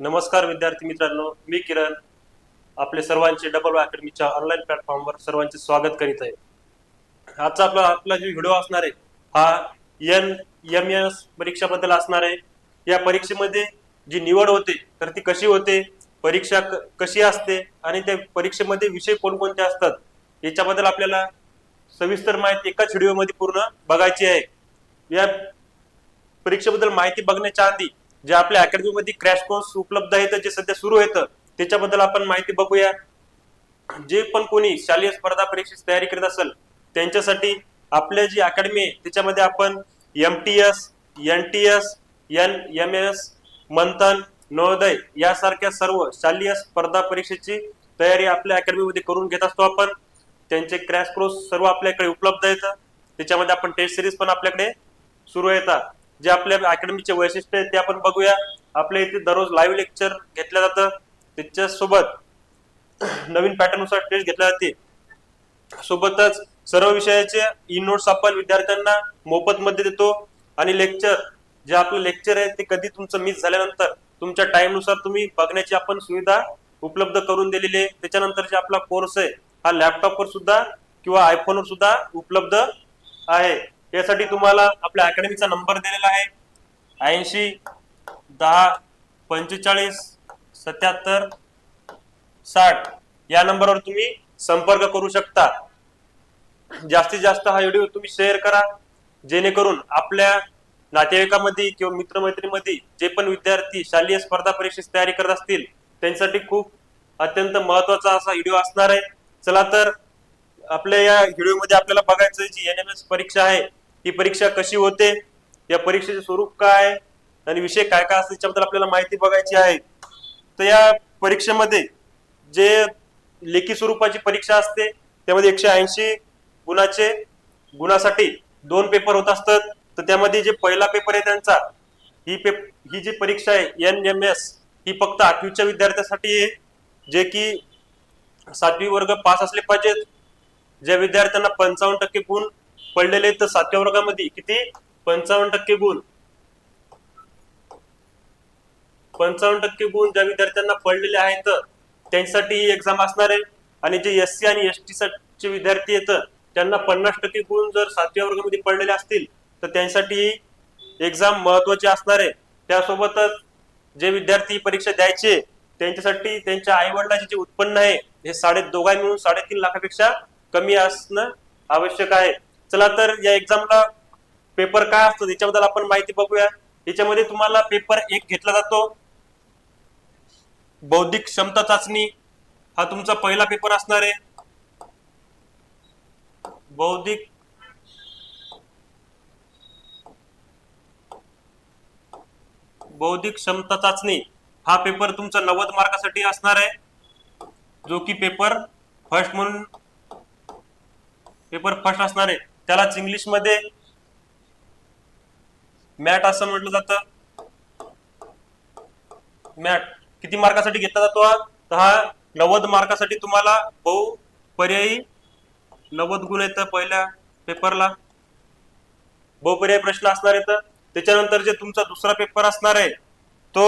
नमस्कार विद्यार्थी मित्रांनो मी किरण. आपले सर्वांचे डबल अकॅडमीच्या ऑनलाईन प्लॅटफॉर्मवर सर्वांचे स्वागत करीत आहे. आजचा आपला आपला जो व्हिडिओ असणार आहे हा एन एम एस परीक्षाबद्दल असणार आहे. या परीक्षेमध्ये जी निवड होते तर ती कशी होते परीक्षा क- कशी असते आणि त्या परीक्षेमध्ये विषय कोणकोणते असतात याच्याबद्दल आपल्याला सविस्तर माहिती एकाच व्हिडिओमध्ये पूर्ण बघायची आहे. या परीक्षेबद्दल माहिती बघण्याच्या आधी जे आपल्या अकॅडमीमध्ये क्रॅश कोर्स उपलब्ध आहेत जे सध्या सुरू आहेत त्याच्याबद्दल आपण माहिती बघूया. जे पण कोणी शालेय स्पर्धा परीक्षेची तयारी करत असेल त्यांच्यासाठी आपल्या जी अकॅडमी आहे त्याच्यामध्ये आपण M T S N T S N M S Manthan Navodaya यासारख्या सर्व शालेय स्पर्धा परीक्षेची तयारी आपल्या अकॅडमीमध्ये करून घेत असतो आपण. त्यांचे क्रॅश कोर्स सर्व आपल्याकडे उपलब्ध आहेत. त्याच्यामध्ये आपण टेस्ट सिरीज पण आपल्याकडे सुरू येतात जे आपल्या अकॅडमीचे वैशिष्ट्य आहे ते आपण बघूया. आपल्या इथे दररोज लाईव्ह लेक्चर घेतलं जातं. त्याच्यासोबत नवीन पॅटर्ननुसार टेस्ट घेतल्या जाते. सोबतच सर्व विषयाचे ई नोट्स आपण विद्यार्थ्यांना मोफत मध्ये देतो. आणि लेक्चर जे आपलं लेक्चर आहे ते कधी तुमचं मिस झाल्यानंतर तुमच्या टाइमनुसार तुम्ही बघण्याची आपण सुविधा उपलब्ध करून दिलेली आहे. त्याच्यानंतर जे आपला कोर्स आहे हा लॅपटॉपवर सुद्धा किंवा आयफोनवर सुद्धा उपलब्ध आहे. यासाठी तुम्हाला आपल्या अकॅडमीचा नंबर दिलेला आहे. ऐंशी दहा पंचेचाळीस सत्याहत्तर साठ या नंबरवर तुम्ही संपर्क करू शकता. जास्तीत जास्त हा व्हिडिओ तुम्ही शेअर करा. जेणेकरून आपल्या नातेवाईकामध्ये किंवा मित्रमैत्रीमध्ये जे पण विद्यार्थी शालेय स्पर्धा परीक्षेची तयारी करत असतील त्यांच्यासाठी खूप अत्यंत महत्त्वाचा असा व्हिडिओ असणार आहे. चला तर आपल्या या व्हिडिओमध्ये आपल्याला बघायचं जी एन एम एस परीक्षा आहे ही परीक्षा कशी होते? या परीक्षेचे स्वरूप काय? आणि विषय काय काय असते त्याच्याबद्दल आपल्याला माहिती बघायची आहे. तर या परीक्षेमध्ये जे लेखी स्वरूपाची परीक्षा असते त्यामध्ये एकशे ऐंशी गुणाचे गुणासाठी दोन पेपर होत असतात. तर त्यामध्ये जे पहिला पेपर आहे त्यांचा ही पे ही जी परीक्षा आहे एन एम एस ही फक्त आठवीच्या विद्यार्थ्यांसाठी आहे. जे की सातवी वर्ग पास असले पाहिजेत. ज्या विद्यार्थ्यांना पंचावन्न टक्के गुण पडलेले आहेत तर सातव्या वर्गामध्ये. किती? पंचावन्न टक्के गुण. पंचावन्न टक्के गुण ज्या विद्यार्थ्यांना पडलेले आहेत त्यांच्यासाठी ही एक्झाम असणार आहे. आणि जे एस सी आणि एस टी चे विद्यार्थी आहेत त्यांना पन्नास टक्के गुण जर सातव्या वर्गामध्ये पडलेले असतील तर त्यांच्यासाठी ही एक्झाम महत्वाची असणार आहे. त्यासोबतच जे विद्यार्थी परीक्षा द्यायचे त्यांच्यासाठी त्यांच्या आई वडिलांचे जे उत्पन्न आहे हे साडे दोघा मिळून साडेतीन लाखापेक्षा कमी असणं आवश्यक आहे. चला तर या एक्झामला पेपर काय असतो त्याच्याबद्दल आपण माहिती बघूया. याच्यामध्ये तुम्हाला पेपर एक घेतला जातो. बौद्धिक क्षमता चाचणी हा तुमचा पहिला पेपर असणार आहे. बौद्धिक बौद्धिक क्षमता चाचणी हा पेपर तुमचा नव्वद मार्कासाठी असणार आहे. जो की पेपर फर्स्ट म्हणून पेपर फर्स्ट असणार आहे. त्यालाच इंग्लिशमध्ये मॅट असं म्हटलं जातं. मॅट. किती मार्कासाठी घेतला जातो हा? तर हा नव्वद मार्कासाठी तुम्हाला बहु पर्यायी नव्वद गुण येतं पहिल्या पेपरला. बहुपर्यायी प्रश्न असणार येत त्याच्यानंतर जे तुमचा दुसरा पेपर असणार आहे तो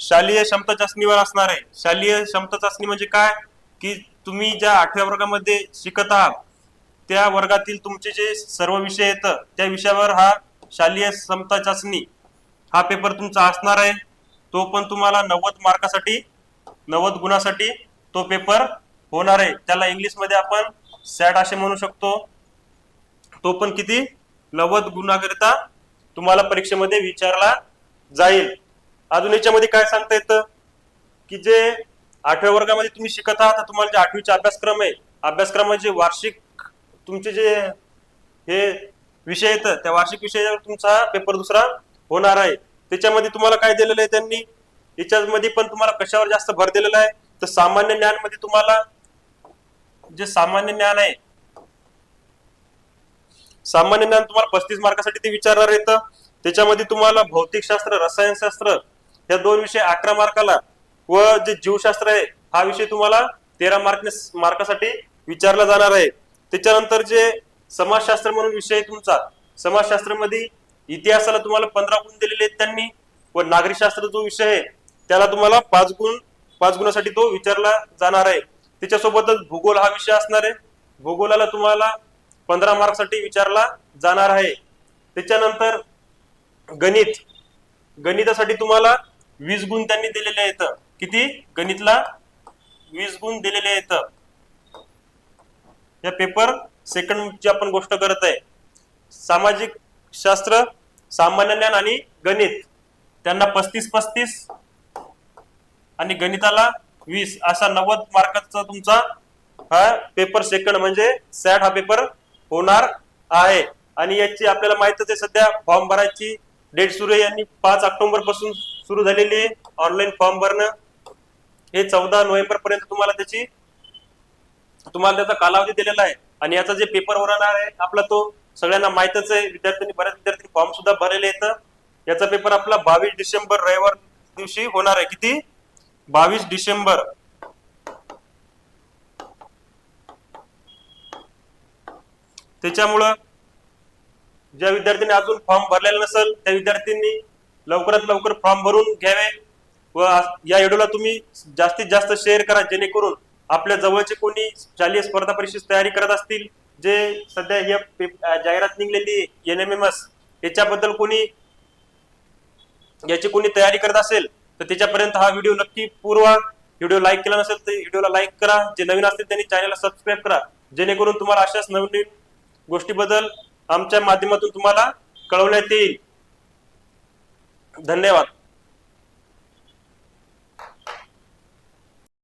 शालेय क्षमता चाचणीवर असणार आहे. शालेय क्षमता चाचणी म्हणजे काय? की तुम्ही ज्या आठव्या वर्गामध्ये शिकत आहात त्या वर्गातील तुमचे जे सर्व विषय येतं त्या विषयावर हा शालेय समता चाचणी हा पेपर तुमचा असणार आहे. तो पण तुम्हाला नव्वद मार्कासाठी नव्वद गुणासाठी तो पेपर होणार आहे. त्याला इंग्लिशमध्ये आपण सॅट असे म्हणू शकतो. तो पण किती? नव्वद गुणाकरिता तुम्हाला परीक्षेमध्ये विचारला जाईल. अजून याच्यामध्ये काय सांगता येतं? की जे आठव्या वर्गामध्ये तुम्ही शिकत आहात तुम्हाला जे आठवीचा अभ्यासक्रम आहे अभ्यासक्रमाचे वार्षिक तुमचे जे हे विषय येत त्या वार्षिक विषयावर तुमचा पेपर दुसरा होणार आहे. त्याच्यामध्ये तुम्हाला काय दिलेलं आहे त्यांनी? याच्यामध्ये पण तुम्हाला कशावर जास्त भर दिलेला आहे? तर सामान्य ज्ञानमध्ये तुम्हाला जे सामान्य ज्ञान आहे सामान्य ज्ञान तुम्हाला पस्तीस मार्कासाठी ते विचारणार येतं त्याच्यामध्ये तुम्हाला भौतिकशास्त्र रसायनशास्त्र या दोन विषय अकरा मार्काला व जे जीवशास्त्र आहे हा विषय तुम्हाला तेरा मार्क मार्कासाठी विचारला जाणार आहे. त्याच्यानंतर जे समाजशास्त्र म्हणून विषय आहे तुमचा समाजशास्त्रामध्ये इतिहासाला तुम्हाला पंधरा गुण दिलेले आहेत त्यांनी व नागरिकशास्त्र जो विषय आहे त्याला तुम्हाला पाच गुण पाच गुणासाठी तो विचारला जाणार आहे. त्याच्यासोबतच भूगोल हा विषय असणार आहे. भूगोलाला तुम्हाला पंधरा मार्कसाठी विचारला जाणार आहे. त्याच्यानंतर गणित गणितासाठी तुम्हाला वीस गुण त्यांनी दिलेले आहेत. किती? गणितला वीस गुण दिलेले आहेत. या पेपर सेकंडची आपण गोष्ट करत आहे. सामाजिक शास्त्र सामान्य ज्ञान आणि गणित. त्यांना पस्तीस पस्तीस आणि गणिताला वीस असा नव्वद मार्काचा तुमचा हा पेपर सेकंड म्हणजे सॅट हा पेपर होणार आहे. आणि याची आपल्याला माहितच आहे सध्या फॉर्म भरायची डेट सुरू आहे आणि पाच ऑक्टोबरपासून सुरू झालेली आहे ऑनलाईन फॉर्म भरणं. हे चौदा नोव्हेंबर पर्यंत तुम्हाला त्याची तुम्हाला त्याचा कालावधी दिलेला आहे. आणि याचा जे पेपर होणार आहे आपला तो सगळ्यांना माहितच आहे. विद्यार्थ्यांनी बऱ्याच विद्यार्थी फॉर्म सुद्धा भरलेले येतं याचा पेपर आपला बावीस डिसेंबर रविवार दिवशी होणार आहे. किती? बावीस डिसेंबर. त्याच्यामुळं ज्या विद्यार्थ्यांनी अजून फॉर्म भरलेला नसेल त्या विद्यार्थ्यांनी लवकरात लवकर फॉर्म भरून घ्यावे व या व्हिडिओला तुम्ही जास्तीत जास्त शेअर करा जेणेकरून आपल्या जवळचे कोणी शालेय स्पर्धा परीक्षेची तयारी करत असतील जे सध्या या जाहिरात निघलेली एन एम एम एस याच्याबद्दल कोणी याची कोणी तयारी करत असेल तर त्याच्यापर्यंत हा व्हिडिओ नक्की पुरवा. व्हिडिओ लाईक केला नसेल तर व्हिडिओला लाईक करा. जे नवीन असतील त्यांनी चॅनलला सबस्क्राईब करा. जेणेकरून तुम्हाला अशाच नवीन गोष्टीबद्दल आमच्या माध्यमातून तुम्हाला कळवण्यात येईल. धन्यवाद.